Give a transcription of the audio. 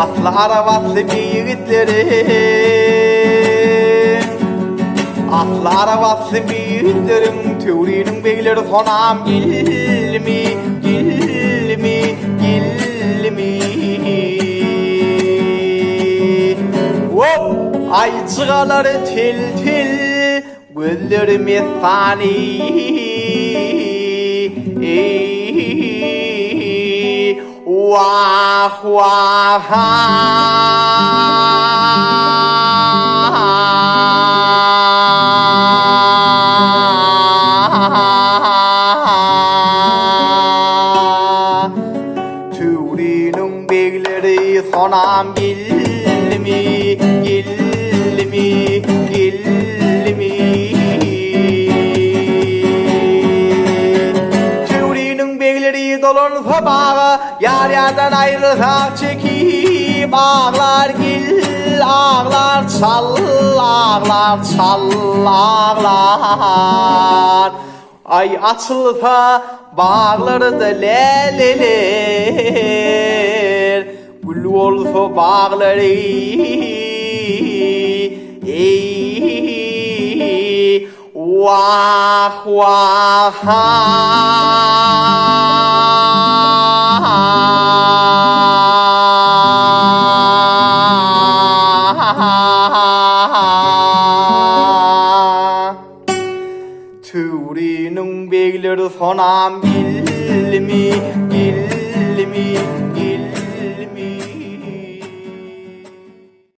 Atlı arabatlı büyüklerim Atlı arabatlı büyüklerim Tüvrinin beyleri sonam Gilmi, gilmi, gilmi Hop! คทูรีนุ่งเบลรีสนามบิลมี beyleri dolun sabağı, yar yardan ayrılsak çekip ağlar gil, ağlar çal, ağlar çal, ağlar. Ay açılsa bağları da leleler Gül olsa bağları ey Vah vah 둘이 능백이려도 소남 일미 일미.